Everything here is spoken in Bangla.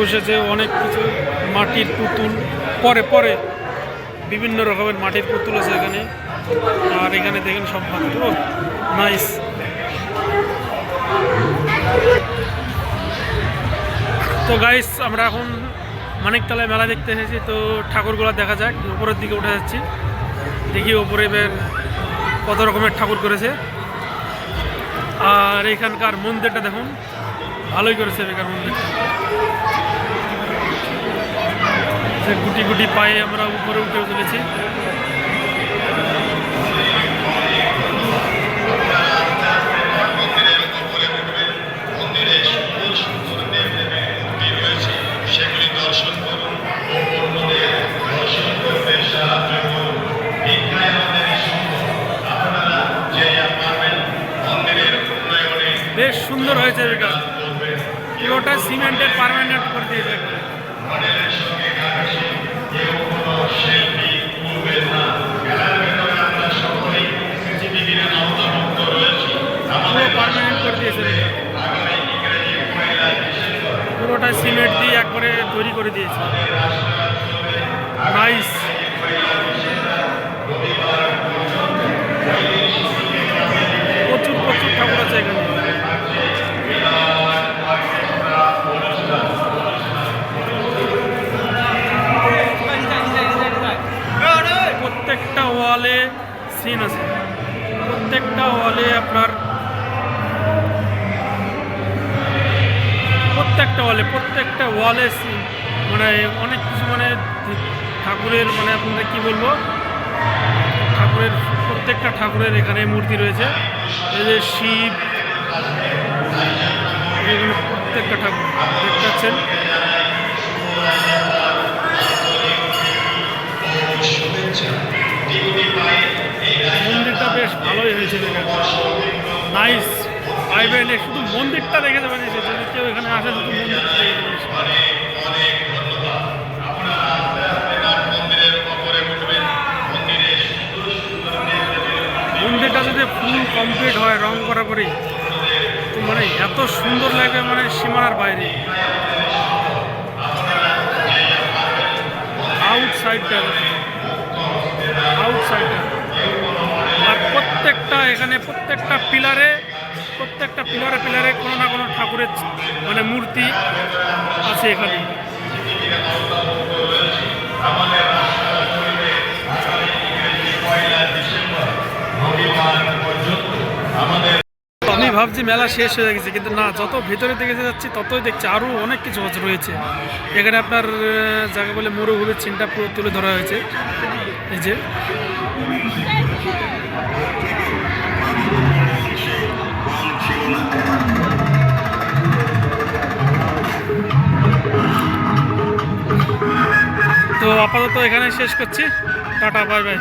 বসেছে অনেক কিছু, মাটির পুতুল, পরে পরে বিভিন্ন রকমের মাটির পুতুল আছে এখানে। আর এখানে দেখেন সব মাত্র নাইস তো গাইস আমরা এখন মানিকতলায় মেলা দেখতে এসেছি, তো ঠাকুরগুলো দেখা যাক, উপরের দিকে উঠে যাচ্ছি। দেখি ওপরে এবার কত রকমের ঠাকুর করেছে। আর এখানকার মন্দিরটা দেখুন। ভালোই করেছে বেকার মন্দিরটা সে গুটি গুটি পায়ে আমরা উপরে উঠে চলেছি। যে বেশ সুন্দর হয়েছে এটা পুরোটা সিমেন্টের পারমানেন্ট করে। দিয়েছে পুরোটা সিমেন্ট দিয়ে একবারে তৈরি করে দিয়েছে। সিন আছে। প্রত্যেকটা ওয়ালে আপনার প্রত্যেকটা ওয়ালে প্রত্যেকটা ওয়ালে সি- মানে অনেক কিছু মানে ঠাকুরের মানে আপনাদের কি বলব? ঠাকুরের প্রত্যেকটা ঠাকুরের এখানে মূর্তি রয়েছে। এই যে শিব এগুলো প্রত্যেকটা ঠাকুর দেখতে পাচ্ছেন মন্দিরটা বেশ ভালোই হয়েছে নাইস আইবেন শুধু মন্দিরটা দেখে যাবেন যদি কেউ এখানে আসে, শুধু মন্দিরটা মন্দিরটা যদি ফুল কমপ্লিট হয়, রং করা পরে তো মানে এত সুন্দর লাগে মানে সীমানার বাইরে। আউটসাইডটা আর প্রত্যেকটা এখানে প্রত্যেকটা পিলারে প্রত্যেকটা পিলারে পিলারে কোনো না কোনো ঠাকুরের মানে মূর্তি আছে এখানে। আমি ভাবছি মেলা শেষ হয়ে গেছে, কিন্তু না, যত ভেতরে দিকে যাচ্ছি, ততই দেখছি আরও অনেক কিছু রয়েছে। এখানে আপনার যাকে বলে মরুভূমির চিনটা পুরো তুলে ধরা হয়েছে। এই যে। তো আপাতত এখানে শেষ করছি। Tata bye bye.